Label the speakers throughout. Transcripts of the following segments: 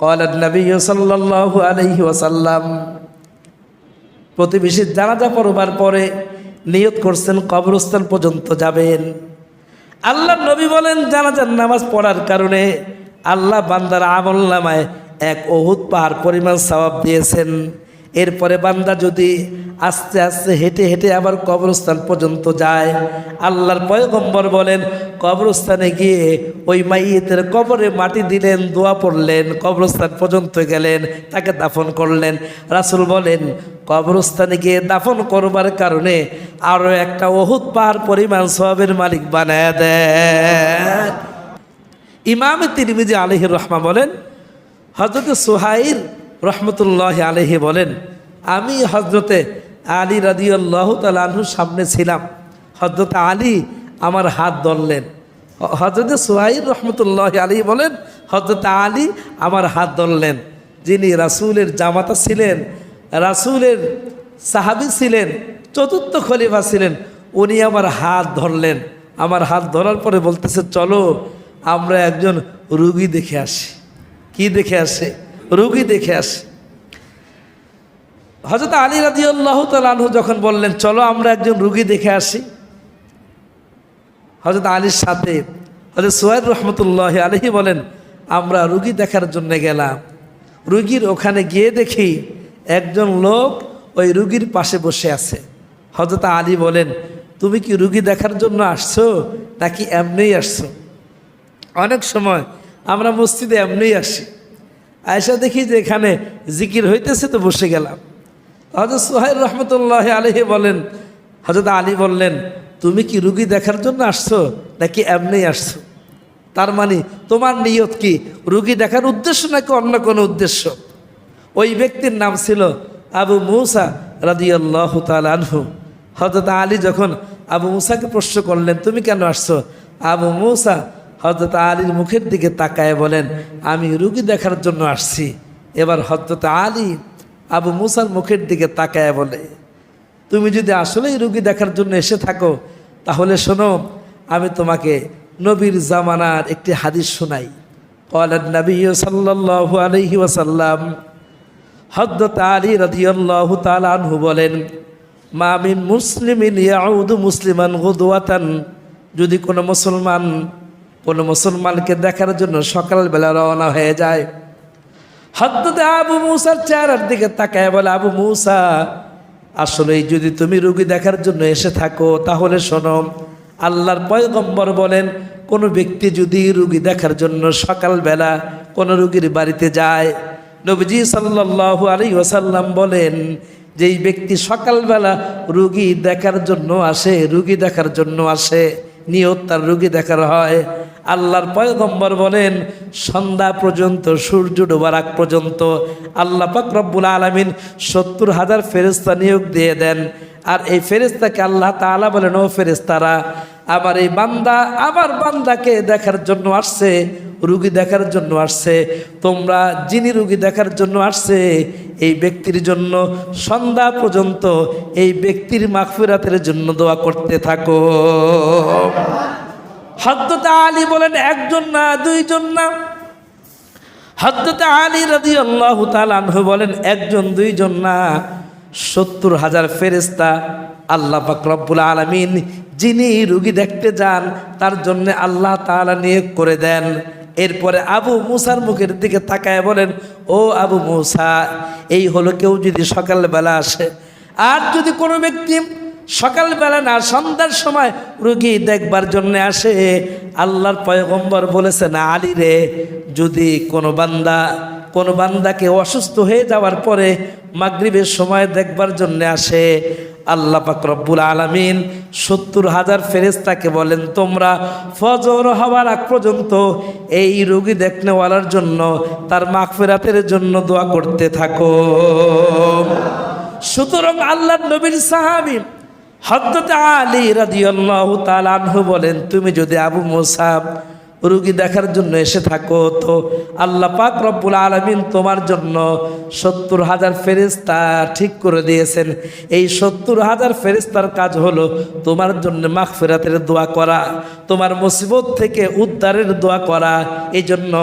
Speaker 1: قال النبي صلى الله عليه وسلم প্রতিবেশীর জানাজা পড়বার পরে নিয়ত করছেন কবরস্থান পর্যন্ত যাবেন আল্লাহ নবী বলেন জানাজার নামাজ পড়ার কারণে আল্লাহ বান্দার আমল নামায় এক অহুত পাহাড় পরিমাণ সওয়াব দিয়েছেন এরপরে বান্দা যদি আস্তে আস্তে হেঁটে হেঁটে আবার কবরস্থান পর্যন্ত যায়, আল্লাহর পয়গম্বর বলেন, কবরস্থানে গিয়ে ওই মাইয়েতের কবরে মাটি দিলেন, দোয়া পড়লেন, কবরস্থান পর্যন্ত গেলেন, তাকে দাফন করলেন। রাসুল বলেন, কবরস্থানে গিয়ে দাফন করবার কারণে আরও একটা অহুত পাহাড় পরিমাণ সবের মালিক বানায় দেয় ইমামে তিরমিজি আলহি রহমা বলেন হজরত সোহাইর রহমতুল্লাহ আলহি বলেন, আমি হজরতে আলী রাদিউল্লাহ তালুর সামনে ছিলাম। হজরত আলী আমার হাত ধরলেন। হজরত সোহাইর রহমতুল্লাহ আলী বলেন হজরত আলী আমার হাত ধরলেন। যিনি রাসুলের জামাতা ছিলেন, রাসুলের সাহাবি ছিলেন, চতুর্থ খলিফা ছিলেন, উনি আমার হাত ধরলেন। আমার হাত ধরার পরে বলতেছে, চলো আমরা একজন রুগী দেখে আসি। কি দেখে আসে? রুগী দেখে আসে। হজরত আলী রাজি আল্লাহ তালু যখন বললেন, চলো আমরা একজন রুগী দেখে আসি। হজরত আলীর সাথে হজরত সোহেব রহমতুল্লাহ আলহি বলেন, আমরা রুগী দেখার জন্য গেলাম। রুগীর ওখানে গিয়ে দেখি একজন লোক ওই রুগীর পাশে বসে আছে। হজরত আলী বলেন, তুমি কি রুগী দেখার জন্য আসছো নাকি এমনিই আসছো? অনেক সময় আমরা মসজিদে এমনিই আসি। আয়সা দেখি যে এখানে জিকির হইতেছে তো বসে গেলাম। হজরত সোহাইর রহমতুল্লাহ আলহি বলেন হজরত আলী বললেন, তুমি কি রুগী দেখার জন্য আসছো নাকি এমনি আসছো? তার মানে তোমার নিয়ত কি? রুগী দেখার উদ্দেশ্য নাকি অন্য কোনো উদ্দেশ্য? ওই ব্যক্তির নাম ছিল আবু মুসা রাদিয়াল্লাহু তাআলা আনহু। হজরত আলী যখন আবু মুসাকে প্রশ্ন করলেন, তুমি কেন আসছো? আবু মুসা হজরত আলীর মুখের দিকে তাকায় বলেন, আমি রুগী দেখার জন্য আসছি। এবার হজরত আলী আবু মুসার মুখের দিকে তাকায় বলে, তুমি যদি আসলেই রুগী দেখার জন্য এসে থাকো, তাহলে শোনো, আমি তোমাকে নবীর জামানার একটি হাদিস শোনাই। কলার নবী সাল্লাল্লাহু আলহি ওয়াসাল্লাম হদ্দত আলী রদিয়াল্লাহু তালানহু বলেন মামিন মুসলিমিন ইয়াউদু মুসলিমান গুদওয়াতান, যদি কোনো মুসলমান কোনো মুসলমানকে দেখার জন্য সকালবেলা রওনা হয়ে যায়। হজরত আবু মুসার চেহারার দিকে তাকায় বলে, আবু মুসা, আসলে যদি তুমি রুগী দেখার জন্য এসে থাকো, তাহলে শোনো, আল্লাহর পয়গম্বর বলেন, কোনো ব্যক্তি যদি রুগী দেখার জন্য সকালবেলা কোনো রুগীর বাড়িতে যায়, নবীজি সাল্লাল্লাহু আলাইহি ওয়াসাল্লাম বলেন, যেই ব্যক্তি সকালবেলা রুগী দেখার জন্য আসে, রুগী দেখার জন্য আসে, নিয়ত তার রুগী দেখার হয় আল্লাহর পয়গম্বর বলেন, সন্ধ্যা পর্যন্ত, সূর্য ডোবার আগ পর্যন্ত আল্লাহ পাক আলমিন সত্তর হাজার ফেরেস্তা নিয়োগ দিয়ে দেন। আর এই ফেরেস্তাকে আল্লাহ তাআলা বলেন, ও ফেরেস্তারা আবার এই বান্দা আবার বান্দাকে দেখার জন্য আসছে, রুগী দেখার জন্য আসছে, তোমরা যিনি রুগী দেখার জন্য আসছে, এই ব্যক্তির জন্য সন্ধ্যা পর্যন্ত এই ব্যক্তির মাগফিরাতের জন্য দোয়া করতে থাকো। হদ্দত আলী বলেন, একজন না, দুইজন না? হদ্দত আলী রাজি আল্লাহ তালানহু বলেন, একজন, দুইজন না। সত্তর হাজার ফেরেস্তা আল্লাহ পাক রব্বুল আলমিন যিনি রুগী দেখতে যান, তার জন্য আল্লাহ তাআলা নিয়োগ করে দেন। এরপরে আবু মুসার মুখের দিকে তাকায় বলেন, ও আবু মুসা, এই হলো কেউ যদি সকালবেলা আসে, আর যদি কোনো ব্যক্তি সকালবেলা না, সন্ধ্যার সময় রুগী দেখবার জন্য আসে। আল্লাহর পয়গম্বর বলেছেন আলী রে, যদি কোনো বান্দা, কোনো বান্দাকে অসুস্থ হয়ে যাওয়ার পরে মাগরিবের সময় দেখবার জন্য আসে, আল্লাহ পাক রব্বুল আলমিন সত্তর হাজার ফেরেস্তাকে বলেন, তোমরা ফজর হওয়ার আগ পর্যন্ত এই রোগী দেখনেওয়ালার জন্য, তার মাগফিরাতের জন্য দোয়া করতে থাকো। সুতরাং আল্লাহ নবীর সাহাবি হজরত আলী রাদিয়াল্লাহু তাআলা আনহু বলেন, তুমি যদি আবু মুসাব রুগী দেখার জন্য এসে থাকো, তো আল্লাহ পাক রব্বুল আলমিন তোমার জন্য সত্তর হাজার ফেরিস্তা ঠিক করে দিয়েছেন। এই সত্তর হাজার ফেরিস্তার কাজ হলো তোমার জন্য মাগফিরাতের দোয়া করা, তোমার মুসিবত থেকে উদ্ধারের দোয়া করা। এই জন্য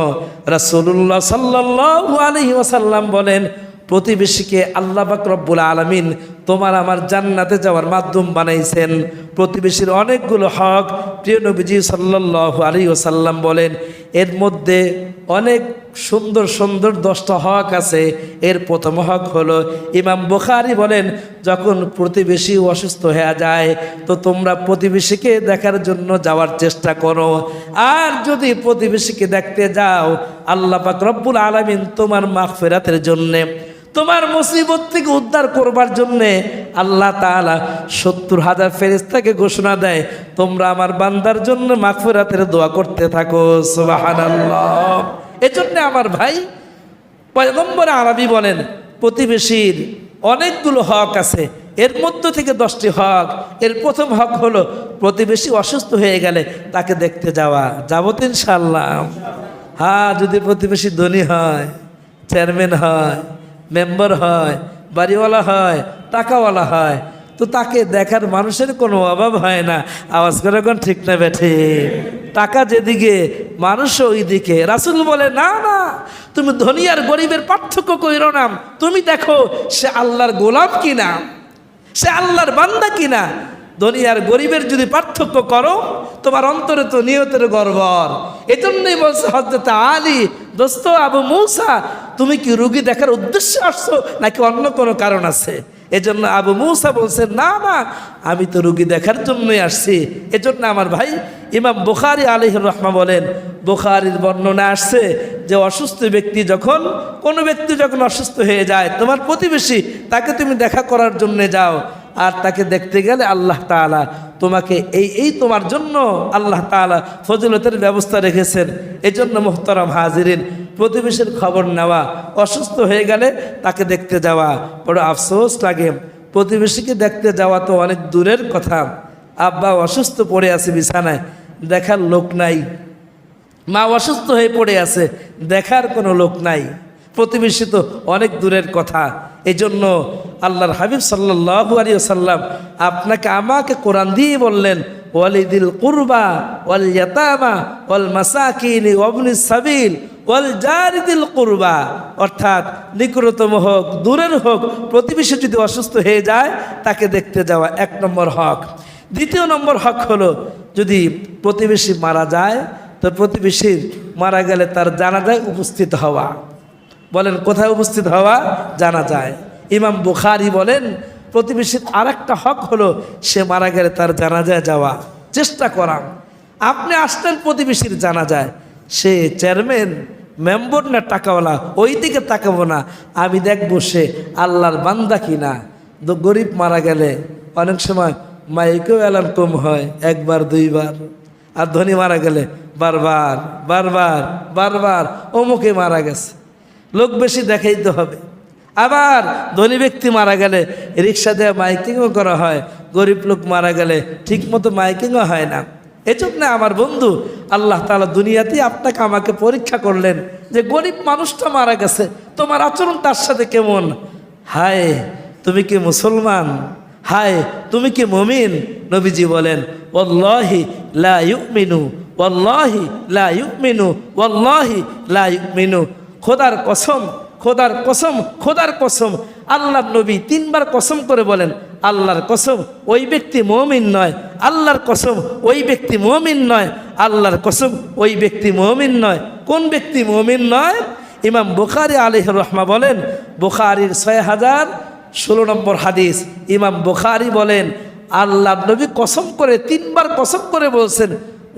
Speaker 1: রাসূলুল্লাহ সাল্লাল্লাহু আলাইহি ওয়াসাল্লাম বলেন, প্রতিবেশীকে আল্লাহ পাক রব্বুল আলমিন তোমার আমার জান্নাতে যাওয়ার মাধ্যম বানাইছেন। প্রতিবেশীর অনেকগুলো হক। প্রিয় নবীজি সাল্লাল্লাহু আলাইহি ওসাল্লাম বলেন, এর মধ্যে অনেক সুন্দর সুন্দর দশটা হক আছে। এর প্রথম হক হলো, ইমাম বুখারি বলেন, যখন প্রতিবেশী অসুস্থ হয়ে যায়, তো তোমরা প্রতিবেশীকে দেখার জন্য যাওয়ার চেষ্টা করো। আর যদি প্রতিবেশীকে দেখতে যাও, আল্লাহ পাক রব্বুল আলমিন তোমার মাগফিরাতের জন্যে তোমার মুসিবত থেকে উদ্ধার করবার জন্যে আল্লাহ তাআলা সত্তর হাজার ফেরেস্তাকে ঘোষণা দেয়, তোমরা আমার বান্দার জন্য মাগফিরাতের দোয়া করতে থাকো, সুবহানাল্লাহ। এজন্য আমার ভাই পয়গম্বর আরবি বলেন, প্রতিবেশীর অনেকগুলো হক আছে, এর মধ্য থেকে দশটি হক, এর প্রথম হক হলো প্রতিবেশী অসুস্থ হয়ে গেলে তাকে দেখতে যাওয়া, যাব তো ইনশাল্লাহ হ্যাঁ যদি প্রতিবেশী ধনী হয়, চেয়ারম্যান হয় মেম্বার হয়, বাড়িওয়ালা হয়, টাকাওয়ালা হয়, তো তাকে দেখার মানুষের কোনো অভাব হয় না। আওয়াজ করে কোন ঠিক না বেঠে টাকা যেদিকে মানুষ ওই দিকে রাসুল বলে, না না, তুমি ধনী আর গরিবের পার্থক্য কইর নাম তুমি দেখো, সে আল্লাহর গোলাপ কিনা? সে আল্লাহর বান্দা কিনা? ধনী আর গরিবের যদি পার্থক্য করো, তোমার অন্তরে তো নিয়তের গর্বর এজন্যই বলছে হজরত আলী, দোস্ত আবু মৌসা, তুমি কি রুগী দেখার উদ্দেশ্যে আসছো নাকি অন্য কোনো কারণ আছে? এজন্য আবু মৌসা বলছে, না না, আমি তো রুগী দেখার জন্যই আসছি। এজন্য আমার ভাই ইমাম বুখারি আলিহুর রহমা বলেন, বুখারির বর্ণনা আসছে যে অসুস্থ ব্যক্তি যখন, কোনো ব্যক্তি যখন অসুস্থ হয়ে যায়, তোমার প্রতিবেশী তাকে তুমি দেখা করার জন্যে যাও। আর তাকে দেখতে গেলে আল্লাহ তাআলা তোমাকে এই এই তোমার জন্য আল্লাহ তাআলা ফজিলতের ব্যবস্থা রেখেছেন। এই জন্য মোহতরম হাজিরিন, প্রতিবেশীর খবর নেওয়া, অসুস্থ হয়ে গেলে তাকে দেখতে যাওয়া বড় আফসোস লাগে। প্রতিবেশীকে দেখতে যাওয়া তো অনেক দূরের কথা। আব্বা অসুস্থ পড়ে আছে বিছানায়, দেখার লোক নাই। মা অসুস্থ হয়ে পড়ে আছে, দেখার কোনো লোক নাই। প্রতিবেশী তো অনেক দূরের কথা। এই জন্য আল্লাহর হাবিব সাল্লাহ আলী সাল্লাম আপনাকে আমাকে কোরআন দিয়ে বললেন, ওয়ালিদিল কুরবা ওয়াল ইয়াতামা ওয়াল মাসাকিন ওয়াবনি সাবিল ওয়াল জারিদিল কুরবা। অর্থাৎ নিকটতম হোক, দূরের হোক, প্রতিবেশী যদি অসুস্থ হয়ে যায়, তাকে দেখতে যাওয়া এক নম্বর হক। দ্বিতীয় নম্বর হক হলো, যদি প্রতিবেশী মারা যায়, তো প্রতিবেশীর মারা গেলে তার জানাজায় উপস্থিত হওয়া। বলেন, কোথায় উপস্থিত হওয়া জানা যায়। ইমাম বুখারি বলেন, প্রতিবেশীর আর একটা হক হলো, সে মারা গেলে তার জানাজায় যাওয়া। চেষ্টা করা আপনি আসতেন প্রতিবেশীর জানা যায় সে চেয়ারম্যান, মেম্বর না টাকাওয়ালা, ওই দিকে তাকাবো না। আমি দেখব সে আল্লাহর বান্দা কিনা। তো গরিব মারা গেলে অনেক সময় মাইকেও এলান কম হয়, একবার, দুইবার। আর ধনী মারা গেলে বারবার বারবার বারবার অমুকে মারা গেছে। লোক বেশি দেখাইতে হবে। আবার ধনী ব্যক্তি মারা গেলে রিক্সা দেওয়া মাইকিংও করা হয়, গরিব লোক মারা গেলে ঠিকমতো মাইকিংও হয় না। এজন্য আমার বন্ধু, আল্লাহ তালা দুনিয়াতেই আপনাকে আমাকে পরীক্ষা করলেন যে গরিব মানুষটা মারা গেছে, তোমার আচরণ তার সাথে কেমন? হায়, তুমি কি মুসলমান? হায়, তুমি কি মমিন? নবীজি বলেন ওল্লাহি লা ইউমিনু ওল্লাহি লা ইউমিনু ওল্লাহি লা ইউমিনু। খোদার কসম খোদার কসম খোদার কসম। আল্লাহর নবী তিনবার কসম করে বলেন, আল্লাহর কসম ওই ব্যক্তি মমিন নয়, আল্লাহর কসম ওই ব্যক্তি মমিন নয়, আল্লাহর কসম ওই ব্যক্তি মমিন নয়। কোন ব্যক্তি মমিন নয়? ইমাম বুখারি আলিহ রহমা বলেন, বুখারির ছয় হাজার ষোলো নম্বর হাদিস। ইমাম বুখারি বলেন আল্লাহ নবী কসম করে তিনবার কসম করে বলছেন,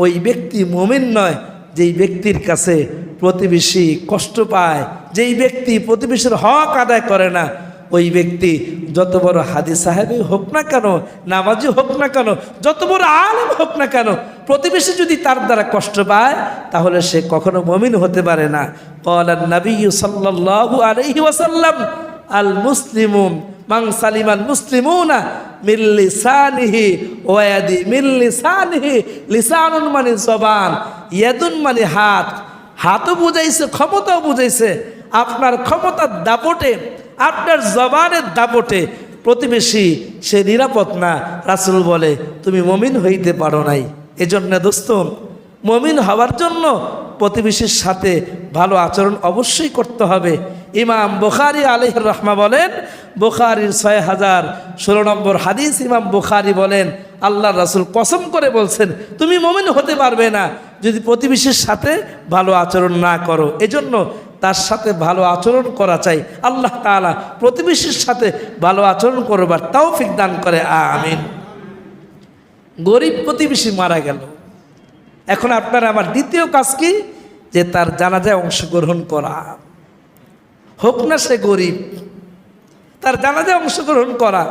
Speaker 1: ওই ব্যক্তি মমিন নয় যেই ব্যক্তির কাছে প্রতিবেশী কষ্ট পায়, যেই ব্যক্তি প্রতিবেশীর হক আদায় করে না, ওই ব্যক্তি যত বড় হাদি সাহেবই হোক না কেন, নামাজি হোক না কেন, যত বড় আলেম হোক না কেন, প্রতিবেশী যদি তার দ্বারা কষ্ট পায়, তাহলে সে কখনো মমিন হতে পারে না। কলান নবী সাল্লাল্লাহু আলাইহি ওয়াসাল্লাম আল মুসলিমুন মাং সালিম আল মুসলিমুনা মিল্লিসানিহি ওয়াদি মিল্লিসানিহি লিসানুন মানে জবান, ইয়াদুন মানে হাত। হাতও বুঝাইছে, ক্ষমতাও বুঝাইছে। আপনার ক্ষমতার দাপটে, আপনার জবানের দাপটে প্রতিবেশী, সে নিরাপদ না। রাসুল বলে, তুমি মমিন হইতে পারো নাই। এজন্য দোস্ত, মমিন হওয়ার জন্য প্রতিবেশীর সাথে ভালো আচরণ অবশ্যই করতে হবে। ইমাম বুখারি আলহ রহমা বলেন, বুখারির ছয় হাজার ষোলো নম্বর হাদিস ইমাম বুখারি বলেন আল্লাহ রাসুল কসম করে বলছেন, তুমি মমিন হতে পারবে না যদি প্রতিবেশীর সাথে ভালো আচরণ না করো। এজন্য তার সাথে ভালো আচরণ করা চাই। আল্লাহ তাআলা প্রতিবেশীর সাথে ভালো আচরণ করবার তৌফিক দান করে, আমিন। গরিব প্রতিবেশী মারা গেল। এখন আপনার আমার দ্বিতীয় কাজ কি? যে তার জানাজায় অংশগ্রহণ করা। হোক না সে গরিব, তার জানাজায় অংশগ্রহণ করা।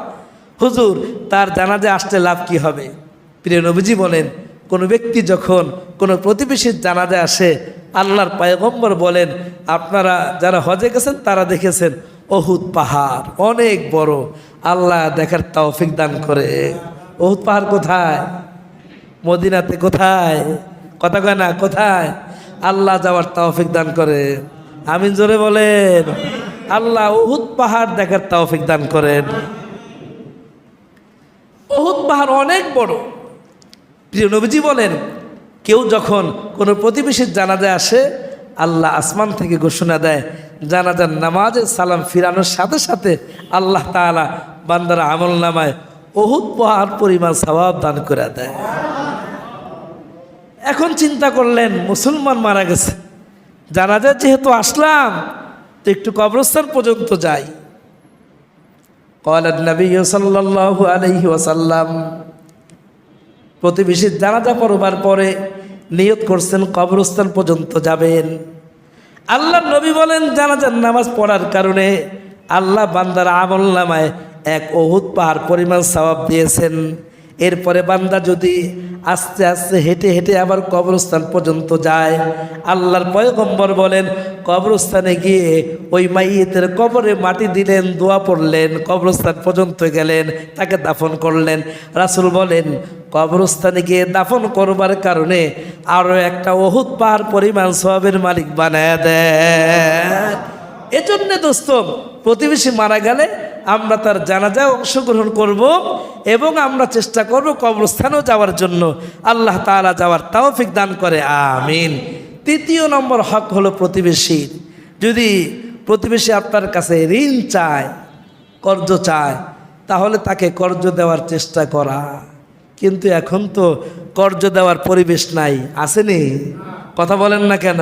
Speaker 1: হুজুর, তার জানাজায় আসতে লাভ কি হবে? প্রিয় নবীজি বলেন, কোনো ব্যক্তি যখন কোনো প্রতিবেশীর জানাজায় আসে, আল্লাহর পায়গম্বর বলেন, আপনারা যারা হজে গেছেন, তারা দেখেছেন অহুদ পাহাড়, অনেক বড়। আল্লাহ দেখার তৌফিক দান করে। অহুদ পাহাড় কোথায়? মদিনাতে কোথায়? কথা কয় না, কোথায়? আল্লাহ যাওয়ার তৌফিক দান করে। আমিন জোরে বলেন। আল্লাহ উহুদ পাহাড় দেখার তৌফিক দান করেন। উহুদ পাহাড় অনেক বড়। প্রিয় নবীজি বলেন, কেউ যখন কোনো প্রতিবেশীর জানাজায় আসে, আল্লাহ আসমান থেকে ঘোষণা দেয়, জানাজার নামাজের সালাম ফিরানোর সাথে সাথে আল্লাহ তাআলা বান্দার আমল নামায় অহুত পাহাড় পরিমাণ স্বভাব দান করে দেয়। এখন চিন্তা করলেন, মুসলমান মারা গেছে। জানাজা যেহেতু আসলাম, তো একটু কবরস্থান পর্যন্ত যাই। কলেন নবী সাল্লাল্লাহু ওয়াসাল্লাম প্রতিবেশীর জানাজা পড়বার পরে নিয়ত করছেন, কবরস্থান পর্যন্ত যাবেন। আল্লাহ নবী বলেন, জানাজার নামাজ পড়ার কারণে আল্লাহ বান্দার আমল নামায় এক অহুত পাহাড় পরিমাণ সওয়াব দিয়েছেন। এরপরে বান্দা যদি আস্তে আস্তে হেঁটে হেঁটে আবার কবরস্থান পর্যন্ত যায়, আল্লাহর পয়গম্বর বলেন, কবরস্থানে গিয়ে ওই মাইয়েতের কবরে মাটি দিলেন, দোয়া পড়লেন, কবরস্থান পর্যন্ত গেলেন, তাকে দাফন করলেন। রাসুল বলেন, কবরস্থানে গিয়ে দাফন করবার কারণে আরও একটা অহুত পাহাড় পরিমাণ সবের মালিক বানায় দেয় এজন্য দোস্ত, প্রতিবেশী মারা গেলে আমরা তার জানাজায় অংশগ্রহণ করব এবং আমরা চেষ্টা করব কবরস্থানেও যাওয়ার জন্য। আল্লাহ তালা যাওয়ার তাওফিক দান করে, আমিন। তৃতীয় নম্বর হক হলো প্রতিবেশীর যদি প্রতিবেশী আপনার কাছে ঋণ চায়, কর্জ চায়, তাহলে তাকে কর্জ দেওয়ার চেষ্টা করা। কিন্তু এখন তো কর্জ দেওয়ার পরিবেশ নাই, আসেনি? কথা বলেন না কেন?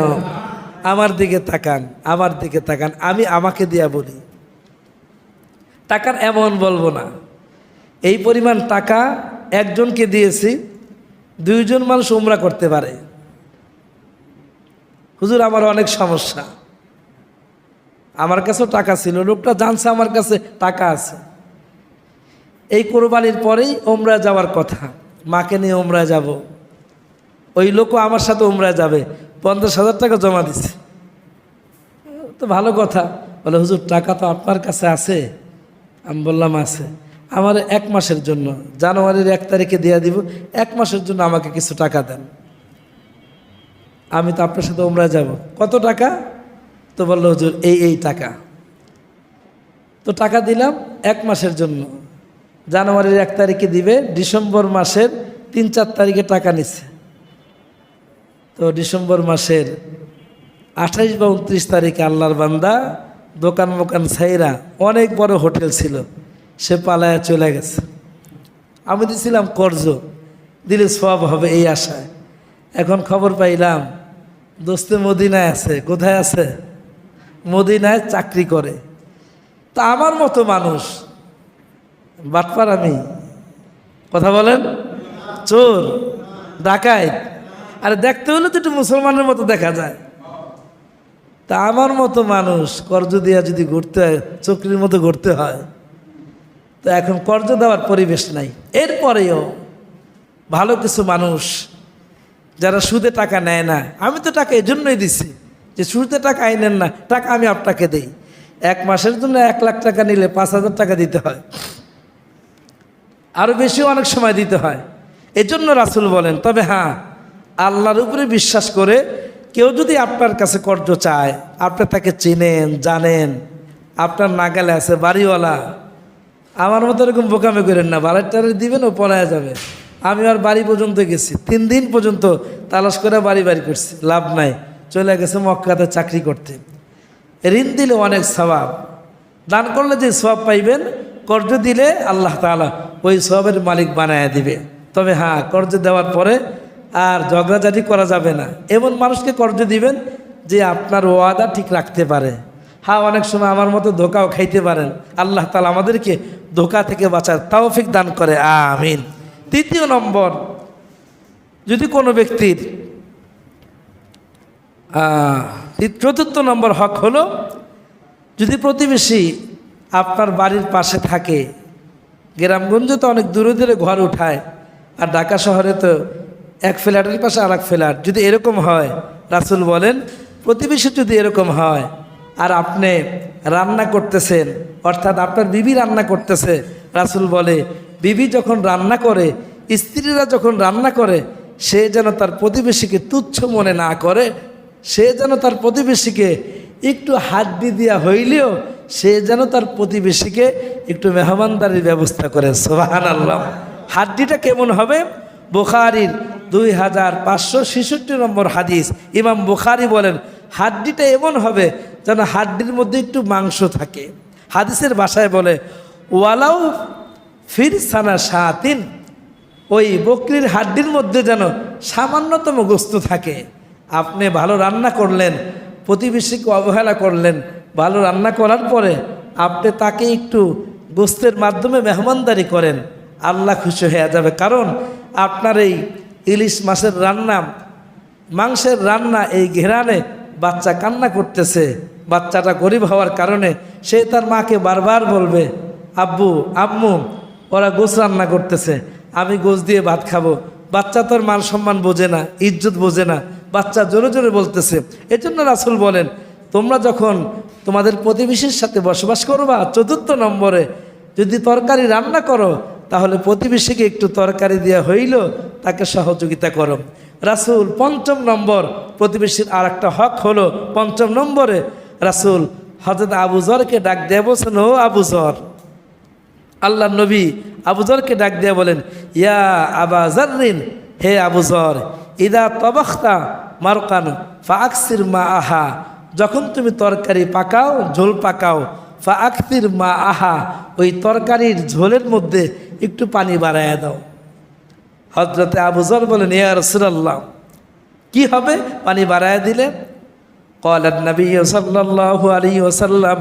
Speaker 1: আমার দিকে তাকান, আমার দিকে তাকান, আমি আমাকে দিয়া বলি। টাকার এমন বলব না। এই পরিমাণ টাকা একজনকে দিয়েছি, দুইজন মানুষ উমরা করতে পারে। হুজুর, আমার অনেক সমস্যা। আমার কাছেও টাকা ছিল, লোকটা জানছে আমার কাছে টাকা আছে। এই কোরবানির পরেই ওমরা যাওয়ার কথা। মাকে নিয়ে ওমরা যাব। ওই লোকও আমার সাথে ওমরা যাবে। পঞ্চাশ হাজার টাকা জমা দিছে। তো ভালো কথা। বলে, হুজুর, টাকা তো আপনার কাছে আছে। আমি বললাম, আছে। আমার এক মাসের জন্য, জানুয়ারির এক তারিখে দিয়ে দিব, এক মাসের জন্য আমাকে কিছু টাকা দেন। আমি তো আপনার সাথে ওমরা যাব। কত টাকা? তো বলল, হুজুর, এই এই টাকা। তো টাকা দিলাম এক মাসের জন্য। জানুয়ারির এক তারিখে দিবে, ডিসেম্বর মাসের তিন, চার তারিখে টাকা নিচ্ছে। তো ডিসেম্বর মাসের আঠাইশ বা উনত্রিশ তারিখে আল্লাহর বান্দা দোকান মোকান সাইরা অনেক বড় হোটেল ছিল, সে পালায়া চলে গেছে। আমি দিছিলাম কর্জ, দিলে সব হবে এই আশায়। এখন খবর পাইলাম, দোস্তে মদিনায় আছে, কোথায় আছে? মদিনায় চাকরি করে। তা আমার মতো মানুষ, বাটপার আমি। কথা বলেন? চোর ডাকায় আরে দেখতে হলে তো একটু মুসলমানের মতো দেখা যায়। তা আমার মতো মানুষ কর্জ দিয়া যদি ঘুরতে হয়, চকরির মতো ঘুরতে হয়, তো এখন কর্জ দেওয়ার পরিবেশ নাই। এরপরেও ভালো কিছু মানুষ যারা সুদে টাকা নেয় না, আমি তো টাকা এজন্যই দিছি যে সুদে টাকা আইনেন না, টাকা আমি আপনাকে দেই। এক মাসের জন্য এক লাখ টাকা নিলে পাঁচ হাজার টাকা দিতে হয়। আরও বেশি অনেক সময় দিতে হয়। এজন্য রাসুল বলেন, তবে হ্যাঁ আল্লাহর উপরে বিশ্বাস করে কেউ যদি আপনার কাছে কর্জ চায়, আপনি তাকে চিনেন, জানেন, আপনার নাগালে আছে বাড়িওয়ালা, আমার মতো এরকম বোকামে করেন না বাড়ির টারে দিবেন, ও পলায় যাবে। আমি আর বাড়ি পর্যন্ত গেছি, তিন দিন পর্যন্ত তালাশ করে বাড়ি বাড়ি করছি, লাভ নাই, চলে গেছে মক্কাতে চাকরি করতে। ঋণ দিলে অনেক স্বভাব, দান করলে যে সব পাইবেন, কর্জ দিলে আল্লাহ তাআলা ওই সবের মালিক বানায় দিবে। তবে হ্যাঁ কর্জ দেওয়ার পরে আর ঝগড়াঝাটি করা যাবে না। এমন মানুষকে কর্জ দিবেন যে আপনার ওয়াদা ঠিক রাখতে পারে। হ্যাঁ অনেক সময় আমার মতো ধোকাও খাইতে পারেন। আল্লাহ তালা আমাদেরকে ধোকা থেকে বাঁচার তাওফিক দান করে। আমিন। তৃতীয় নম্বর, যদি কোনো ব্যক্তির চতুর্থ নম্বর হক হলো, যদি প্রতিবেশী আপনার বাড়ির পাশে থাকে, গ্রামগঞ্জে তো অনেক দূরে দূরে ঘর উঠায়, আর ঢাকা শহরে তো এক ফ্ল্যাটের পাশে আর এক ফ্ল্যাট যদি এরকম হয়, রাসুল বলেন, প্রতিবেশী যদি এরকম হয়, আর আপনি রান্না করতেছেন, অর্থাৎ আপনার বিবি রান্না করতেছে, রাসুল বলে, বিবি যখন রান্না করে, স্ত্রীরা যখন রান্না করে, সে যেন তার প্রতিবেশীকে তুচ্ছ মনে না করে, সে যেন তার প্রতিবেশীকে একটু হাড্ডি দিয়া হইলেও সে যেন তার প্রতিবেশীকে একটু মেহমানদারির ব্যবস্থা করে। সোহান আল্লাহ হাড্ডিটা কেমন হবে? বুখারির দুই হাজার পাঁচশো ছেষট্টি নম্বর হাদিস। ইমাম বুখারি বলেন, হাড্ডিটা এমন হবে যেন হাড্ডির মধ্যে একটু মাংস থাকে। হাদিসের ভাষায় বলে, ওয়ালাউ ফির সানা সাতিন ওই বকরির হাড্ডির মধ্যে যেন সামান্যতম গোস্ত থাকে। আপনি ভালো রান্না করলেন, প্রতিবেশীকে অবহেলা করলেন, ভালো রান্না করার পরে আপনি তাকে একটু গোস্তের মাধ্যমে মেহমানদারি করেন, আল্লাহ খুশি হয়ে যাবে। কারণ আপনার এই ইলিশ মাছের রান্না, মাংসের রান্না, এই ঘেরানে বাচ্চা কান্না করতেছে, বাচ্চাটা গরিব হওয়ার কারণে সে তার মাকে বারবার বলবে, আব্বু, আম্মু, ওরা গোস রান্না করতেছে, আমি গোস দিয়ে ভাত খাব। বাচ্চা তোর মান সম্মান বোঝে না, ইজ্জত বোঝে না, বাচ্চা জোরে জোরে বলতেছে। এজন্য রাসুল বলেন, তোমরা যখন তোমাদের প্রতিবেশীর সাথে বসবাস করবা, চতুর্থ নম্বরে যদি তরকারি রান্না করো তাহলে প্রতিবেশীকে একটু তরকারি দেওয়া হইল, তাকে সহযোগিতা করো। রাসুল পঞ্চম নম্বর, প্রতিবেশীর আর একটা হক হলো পঞ্চম নম্বরে, রাসুল হজরত আবুজরকে ডাক দেয়া বলছেন, ও আবুজর আল্লাহ নবী আবুজরকে ডাক দিয়ে বলেন, ইয়া আবা জারিন হে আবুজর ইদা তবখতা মারকান ফাকসির মা আহা, যখন তুমি তরকারি পাকাও, ঝোল পাকাও ফাকসির মা আহা, ওই তরকারির ঝোলের মধ্যে একটু পানি বাড়াইয়া দাও। হজরতে আবুজর বলেন, ইয়া রসুল্লাহ কি হবে? পানি বাড়াইয়া দিলে? কলার নবী সাল্লাল্লাহু আলাইহি ওয়াসাল্লাম,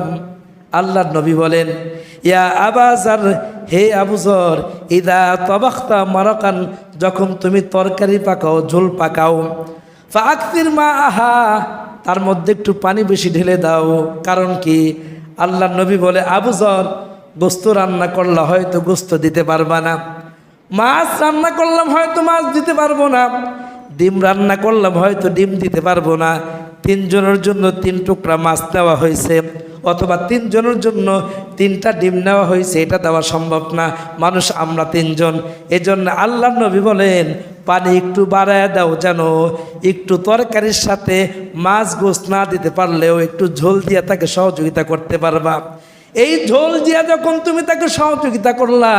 Speaker 1: আল্লাহর নবী বলেন, ইয়া আবাজার হে আবুজর ইদা তবাখতা মারকান, যখন তুমি তরকারি পাকাও, ঝোল পাকাও ফাকতির মা আহা, তার মধ্যে একটু পানি বেশি ঢেলে দাও। কারণ কি? আল্লাহর নবী বলে, আবু জর, গোস্ত রান্না করলে হয়তো গোস্ত দিতে পারবা না। মাছ রান্না করলাম হয়তো মাছ দিতে পারব না। ডিম রান্না করলাম হয়তো ডিম দিতে পারব না। তিনজনের জন্য তিন টুকরা মাছ দেওয়া হয়েছে। অথবা তিনজনের জন্য তিনটা ডিম নেওয়া হয়েছে, এটা দেওয়া সম্ভব না। মানুষ, আমরা তিনজন। এজন্য আল্লাহ নবী বলেন, পানি একটু বাড়ায় দাও যেন একটু তরকারির সাথে মাছ গোস না দিতে পারলেও একটু ঝোল দিয়ে তাকে সহযোগিতা করতে পারবা। এই ঝোল দিয়া যখন তুমি তাকে সহযোগিতা করলা,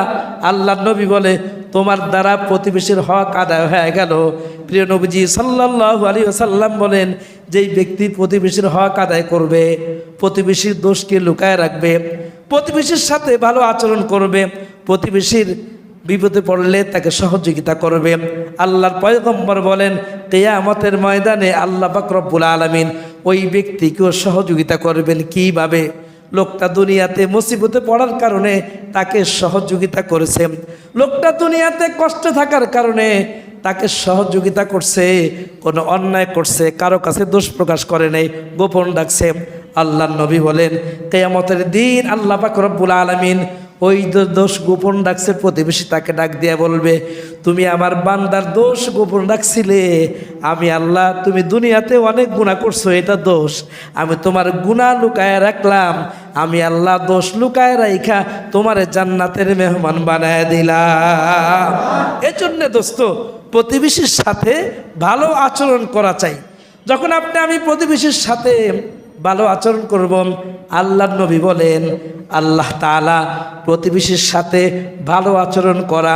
Speaker 1: আল্লাহ নবী বলে, তোমার দ্বারা প্রতিবেশীর হক আদায় হয়ে গেল। প্রিয় নবীজি সাল্লাহ আলী সাল্লাম বলেন যেই ব্যক্তি প্রতিবেশীর হক আদায় করবে, প্রতিবেশীর দোষকে লুকায় রাখবে, প্রতিবেশীর সাথে ভালো আচরণ করবে, প্রতিবেশীর বিপদে পড়লে তাকে সহযোগিতা করবে। আল্লাহর পয়গম্বর বলেন, কেয়ামতের ময়দানে আল্লাহ বাকরবুল আলমিন ওই ব্যক্তিকেও সহযোগিতা করবেন কীভাবে? লোকটা দুনিয়াতে মুসিবতে পড়ার কারণে তাকে সহযোগিতা করেছে। লোকটা দুনিয়াতে কষ্ট থাকার কারণে তাকে সহযোগিতা করছে, কোনো অন্যায় করছে, কারও কাছে দোষ প্রকাশ করে নেই, গোপন ডাকছে। আল্লাহ নবী বলেন, কেয়ামতের দিন আল্লাহ পাক রব্বুল আলমিন ওই দোষ গোপন ডাকছে প্রতিবেশী তাকে ডাক দিয়ে বলবে, তুমি আমার বান্দার দোষ গোপন ডাকছিলে আমি আল্লাহ, তুমি দুনিয়াতে অনেক গুণা করছ, এটা দোষ। আমি তোমার গুণা লুকায় রাখলাম। আমি আল্লাহ দোষ লুকায় রাইখা তোমার জান্নাতের মেহমান বানায় দিলাম। এজন্য দোস্ত, প্রতিবেশীর সাথে ভালো আচরণ করা চাই। যখন আপনি, আমি প্রতিবেশীর সাথে ভালো আচরণ করব। আল্লাহ নবী বলেন, আল্লাহ তাআলা প্রতিবেশীর সাথে ভালো আচরণ করা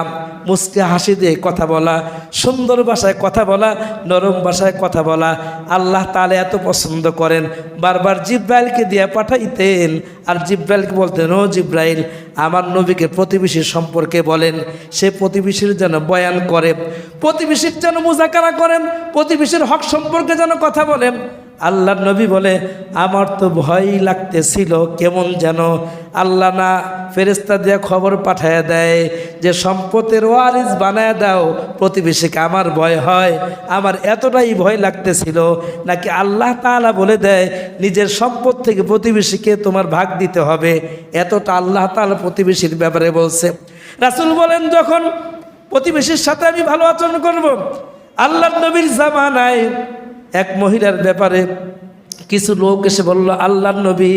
Speaker 1: মুসকে হাসি দিয়ে কথা বলা, সুন্দর ভাষায় কথা বলা, নরম ভাষায় কথা বলা, আল্লাহ তাআলা এত পছন্দ করেন। বারবার জিব্রাইলকে দিয়ে পাঠাইতেন আর জিব্রাইলকে বলতেন, ও জিব্রাইল, আমার নবীকে প্রতিবেশীর সম্পর্কে বলেন। সে প্রতিবেশীর যেন বয়ান করে। প্রতিবেশীর যেন মুজাকারা করেন, প্রতিবেশীর হক সম্পর্কে যেন কথা বলেন। আল্লাহ নবী বলে, আমার তো ভয়ই লাগতেছিল কেমন যেন। আল্লাহ না ফেরেস্তা দিয়ে খবর পাঠায় দেয় যে, সম্পদের ওয়ারিস বানায় দাও, প্রতিবেশীকে আমার ভয় হয়, আমার এতটাই ভয় লাগতেছিল। নাকি আল্লাহ তাআলা বলে দেয়, নিজের সম্পদ থেকে প্রতিবেশীকে তোমার ভাগ দিতে হবে। এতটা আল্লাহ তাআলা প্রতিবেশীর ব্যাপারে বলছে। রাসূল বলেন, যখন প্রতিবেশীর সাথে আমি ভালো আচরণ করব আল্লাহ নবীর জামানায় এক মহিলার ব্যাপারে কিছু লোক এসে বলল আল্লাহ নবী,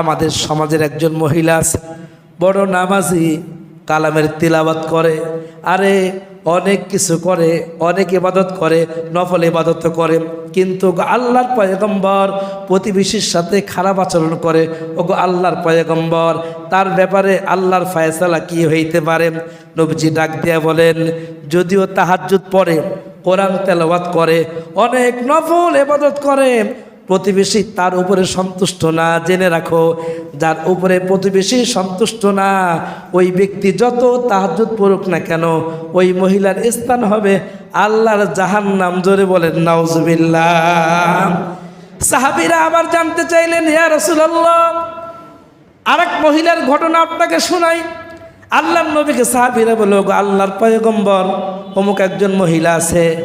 Speaker 1: আমাদের সমাজের একজন মহিলা আছে, বড় নামাজি, কালামের তিলাবাত করে, আরে অনেক কিছু করে, অনেক ইবাদত করে, নফল ইবাদত করে, কিন্তু আল্লাহর পয়গম্বর প্রতিবেশীর সাথে খারাপ আচরণ করে, ওগো আল্লাহর পয়গম্বর, তার ব্যাপারে আল্লাহর ফায়সালা কি হইতে পারে? নবীজি ডাক দিয়া বলেন, যদিও তাহাজ্জুদ পড়ে কোরআন তেলাওয়াত করে, অনেক নফল এবাদত করে। প্রতিবেশী তার উপরে সন্তুষ্ট না, জেনে রাখো, যার উপরে প্রতিবেশী সন্তুষ্ট না, ওই ব্যক্তি যত তাহাজুদ পড়ুক না কেন, ওই মহিলার স্থান হবে আল্লাহর জাহান নাম জোরে বলেন, নাউজুবিল্লাহ। সাহাবিরা আবার জানতে চাইলেন, ইয়া রসুলাল্লাহ, আরেক মহিলার ঘটনা আপনাকে শোনাই। আল্লাহর নবীকে সাহাবিরা বলল "গো আল্লাহর পয়গম্বর, অমুক একজন মহিলা আছে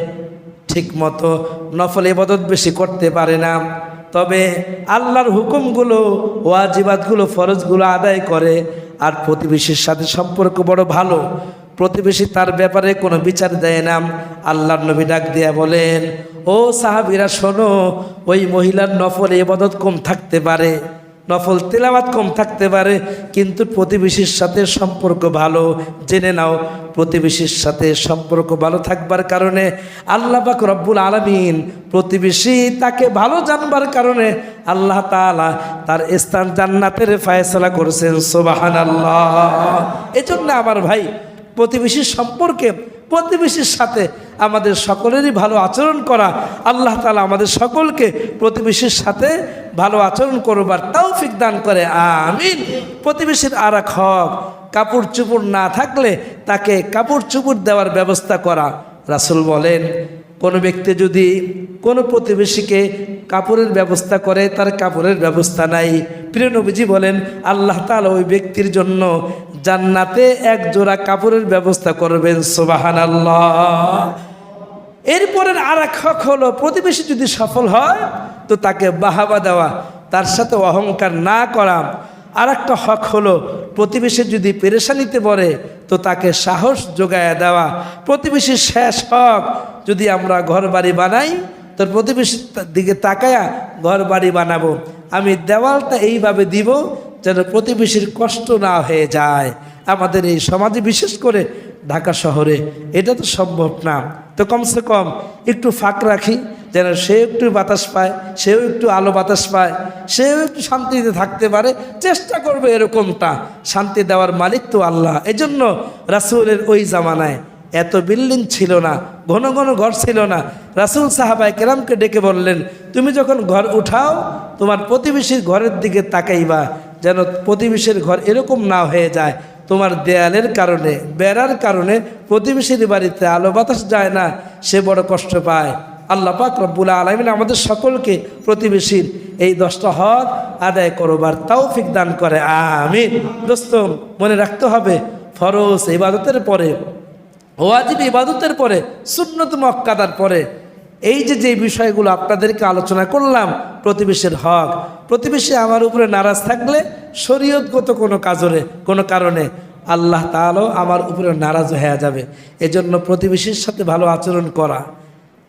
Speaker 1: ঠিক মতো নফল ইবাদত বেশি করতে পারে না। তবে আল্লাহর হুকুমগুলো, ওয়াজিবাতগুলো, ফরজগুলো আদায় করে, আর প্রতিবেশীর সাথে সম্পর্ক বড় ভালো। প্রতিবেশী তার ব্যাপারে কোনো বিচার দেয় না। আল্লাহর নবী ডাক দিয়া বলেন, ও সাহাবিরা, শোনো, ওই মহিলার নফল ইবাদত কম থাকতে পারে। নফল তেলাওয়াত কম থাকতে পারে, কিন্তু প্রতিবেশীর সাথে সম্পর্ক ভালো। জেনে নাও, প্রতিবেশীর সাথে সম্পর্ক ভালো থাকবার কারণে আল্লাহ রব্বুল আলমিন প্রতিবেশী তাকে ভালো জানবার কারণে আল্লাহ তাআলা তার স্থান জান্নাতের ফায়সলা করেছেন। সোবাহান আল্লাহ এজন্য আমার ভাই, প্রতিবেশীর সম্পর্কে প্রতিবেশীর সাথে আমাদের সকলেরই ভালো আচরণ করা, আল্লাহ তালা আমাদের সকলকে প্রতিবেশীর সাথে ভালো আচরণ করবার তৌফিক দান করে, আমিন। প্রতিবেশীর আর এক হক, কাপড় চুপুর না থাকলে তাকে কাপড় চুপুর দেওয়ার ব্যবস্থা করা, রাসুল বলেন কোনো ব্যক্তি যদি কোনো প্রতিবেশীকে কাপড়ের ব্যবস্থা করে, তার কাপড়ের ব্যবস্থা নাই। প্রিয় নবীজি বলেন, আল্লাহ তাআলা ওই ব্যক্তির জন্য জান্নাতে এক জোড়া কাপড়ের ব্যবস্থা করবেন সোবাহান আল্লাহ এরপরের আর এক হক হলো, প্রতিবেশী যদি সফল হয়, তো তাকে বাহাবা দেওয়া, তার সাথে অহংকার না করা। আর একটা হক হলো, প্রতিবেশী যদি পেরেশানিতে পড়ে, তো তাকে সাহস যোগায় দেওয়া। প্রতিবেশীর শেষ হক, যদি আমরা ঘর বাড়ি বানাই, তো প্রতিবেশীর দিকে তাকায়া ঘর বাড়ি বানাবো। আমি দেওয়ালটা এইভাবে দিব, যেন প্রতিবেশীর কষ্ট না হয়ে যায়। আমাদের এই সমাজে বিশেষ করে ঢাকা শহরে, এটা তো সম্ভব না। তো কমসে কম একটু ফাঁক রাখি, যেন সে একটু বাতাস পায়, সেও একটু আলো বাতাস পায়, সেও একটু শান্তিতে থাকতে পারে, চেষ্টা করবে এরকমটা। শান্তি দেওয়ার মালিক তো আল্লাহ। এজন্য রাসুলের ওই জামানায় এত বিল্ডিং ছিল না, ঘন ঘন ঘর ছিল না। রাসুল সাহাবাই কেরামকে ডেকে বললেন, তুমি যখন ঘর উঠাও, তোমার প্রতিবেশীর ঘরের দিকে তাকাইবা, যেন প্রতিবেশীর ঘর এরকম না হয়ে যায়। তোমার দেয়ালের কারণে, বেড়ার কারণে প্রতিবেশীর বাড়িতে আলো বাতাস যায় না, সে বড় কষ্ট পায়। আল্লাহ পাক রব্বুল আলমিন আমাদের সকলকে প্রতিবেশীর এই দশটা হক আদায় করবার তৌফিক দান করে, আমিন। দোস্ত, মনে রাখতে হবে, ফরজ ইবাদতের পরে, ওয়াজিব ইবাদতের পরে, সুন্নত মক্কাদার পরে এই যে যে বিষয়গুলো আপনাদেরকে আলোচনা করলাম, প্রতিবেশীর হক, প্রতিবেশী আমার উপরে নারাজ থাকলে শরীয়তগত কোনো কাজরে, কোনো কারণে আল্লাহ তাআলাও আমার উপরে নারাজ হয়ে যাবে। এজন্য প্রতিবেশীর সাথে ভালো আচরণ করা।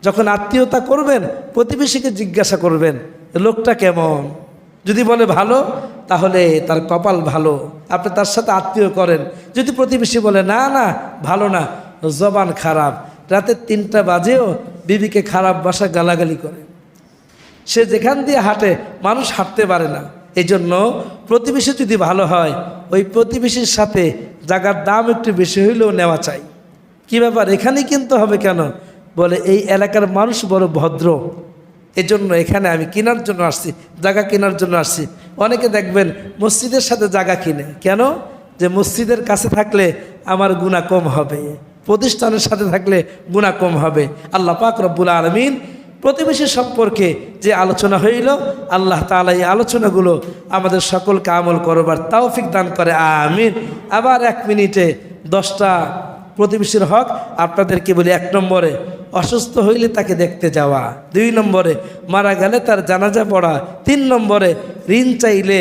Speaker 1: যখন আত্মীয়তা করবেন, প্রতিবেশীকে জিজ্ঞাসা করবেন লোকটা কেমন? যদি বলে ভালো, তাহলে তার কপাল ভালো। আপনি তার সাথে আত্মীয় করেন। যদি প্রতিবেশী বলে, না না, ভালো না, জবান খারাপ। রাতে তিনটা বাজেও বিবিকে খারাপ বাসা গালাগালি করে। সে যেখান দিয়ে হাঁটে, মানুষ হাঁটতে পারে না। এই জন্য প্রতিবেশী যদি ভালো হয়, ওই প্রতিবেশীর সাথে জায়গার দাম একটু বেশি হইলেও নেওয়া চাই। কী ব্যাপার, এখানে কিনতে হবে কেন? বলে, এই এলাকার মানুষ বড় ভদ্র। এজন্য এখানে আমি কেনার জন্য আসছি জায়গা কেনার জন্য আসছি। অনেকে দেখবেন মসজিদের সাথে জায়গা কিনে। কেন? যে মসজিদের কাছে থাকলে আমার গুণা কম হবে। প্রতিষ্ঠানের সাথে থাকলে গুণা কম হবে। আল্লাহ পাক রব্বুল আলমিন প্রতিবেশী সম্পর্কে যে আলোচনা হইল, আল্লাহ তালা এই আলোচনাগুলো আমাদের সকলকে আমল করবার তাওফিক দান করে, আমিন। আবার এক মিনিটে দশটা প্রতিবেশীর হক আপনাদেরকে বলি, এক নম্বরে অসুস্থ হইলে তাকে দেখতে যাওয়া, দুই নম্বরে মারা গেলে তার জানাজা পড়া, তিন নম্বরে ঋণ চাইলে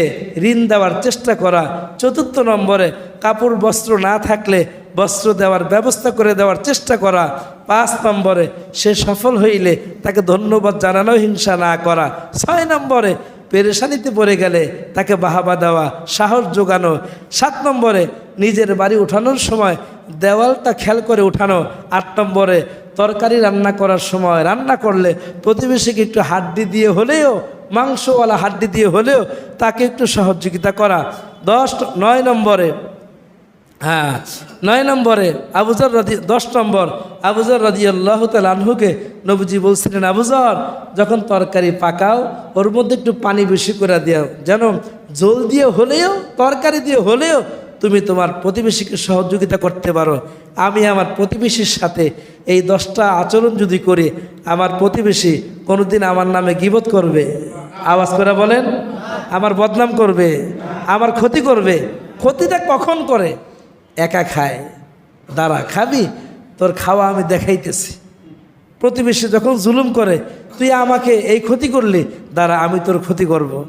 Speaker 1: ঋণ দেওয়ার চেষ্টা করা, চতুর্থ নম্বরে কাপড় বস্ত্র না থাকলে বস্ত্র দেওয়ার ব্যবস্থা করে দেওয়ার চেষ্টা করা পাঁচ নম্বরে সে সফল হইলে তাকে ধন্যবাদ জানানো হিংসা না করা। ছয় নম্বরে পেরেশানিতে পড়ে গেলে তাকে বাহাবা দেওয়া, সাহস যোগানো সাত নম্বরে নিজের বাড়ি উঠানোর সময় দেওয়ালটা খেয়াল করে উঠানো। আট নম্বরে তরকারি রান্না করার সময় রান্না করলে প্রতিবেশীকে একটু হাড্ডি দিয়ে হলেও, মাংসওয়ালা হাড্ডি দিয়ে হলেও তাকে একটু সহযোগিতা করা। দশ, নয় নম্বরে হ্যাঁ নয় নম্বরে আবুজর রাজি দশ নম্বর আবুজর রাজি আল্লাহ আনহুকে নবীজি বলছিলেন আবুজর যখন তরকারি পাকাও, ওর মধ্যে একটু পানি বেশি করে দিও যেন জল দিয়ে হলেও, তরকারি দিয়ে হলেও তুমি তোমার প্রতিবেশীকে সহযোগিতা করতে পারো। আমি আমার প্রতিবেশীর সাথে এই দশটা আচরণ যদি করি, আমার প্রতিবেশী কোনোদিন আমার নামে গিবত করবে। আওয়াজ করে বলেন, আমার বদনাম করবে, আমার ক্ষতি করবে। ক্ষতিটা কখন করে? একা খায়, দাঁড়া, খাবি? তোর খাওয়া আমি দেখাইতেছি। প্রতিবেশী যখন জুলুম করে, তুই আমাকে এই ক্ষতি করলি, দাঁড়া, আমি তোর ক্ষতি করব।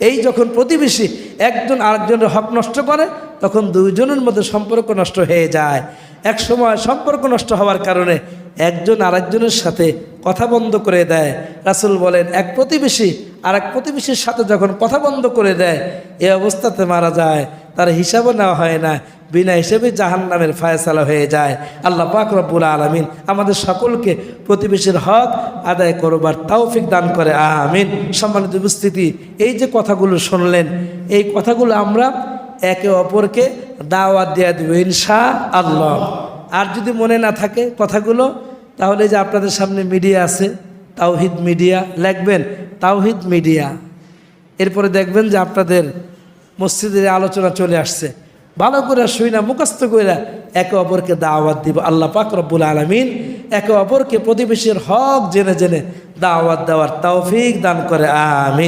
Speaker 1: এই যখন প্রতিবেশী একজন আরেকজনের হক নষ্ট করে, তখন দুইজনের মধ্যে সম্পর্ক নষ্ট হয়ে যায়। এক সময় সম্পর্ক নষ্ট হওয়ার কারণে একজন আরেকজনের সাথে কথা বন্ধ করে দেয়। রাসুল বলেন, এক প্রতিবেশী আর এক প্রতিবেশীর সাথে যখন কথা বন্ধ করে দেয়, এ অবস্থাতে মারা যায়। তার হিসাবও নেওয়া হয় না। বিনা হিসেবে জাহান নামের ফায়সালা হয়ে যায়। আল্লাহ পাক রব্বুল আলমিন আমাদের সকলকে প্রতিবেশীর হক আদায় করবার তাওফিক দান করে, আমিন। সম্মানিত উপস্থিতি, এই যে কথাগুলো শুনলেন, এই কথাগুলো আমরা একে অপরকে দাওয়াত দেওয়া দেব ইনশা আল্লাহ আর যদি মনে না থাকে কথাগুলো, তাহলে যে আপনাদের সামনে মিডিয়া আছে, তাওহিদ মিডিয়া, লিখবেন তাওহিদ মিডিয়া। এরপরে দেখবেন যে আপনাদের মসজিদের আলোচনা চলে আসছে। ভালো করে শুই না, মুখস্থ করে একে অপরকে দাওয়াত দিব। আল্লাহ পাক রব্বুল আলমিন একে অপরকে প্রতিবেশীর হক জেনে জেনে দাওয়াত দেওয়ার তৌফিক দান করে, আমিন।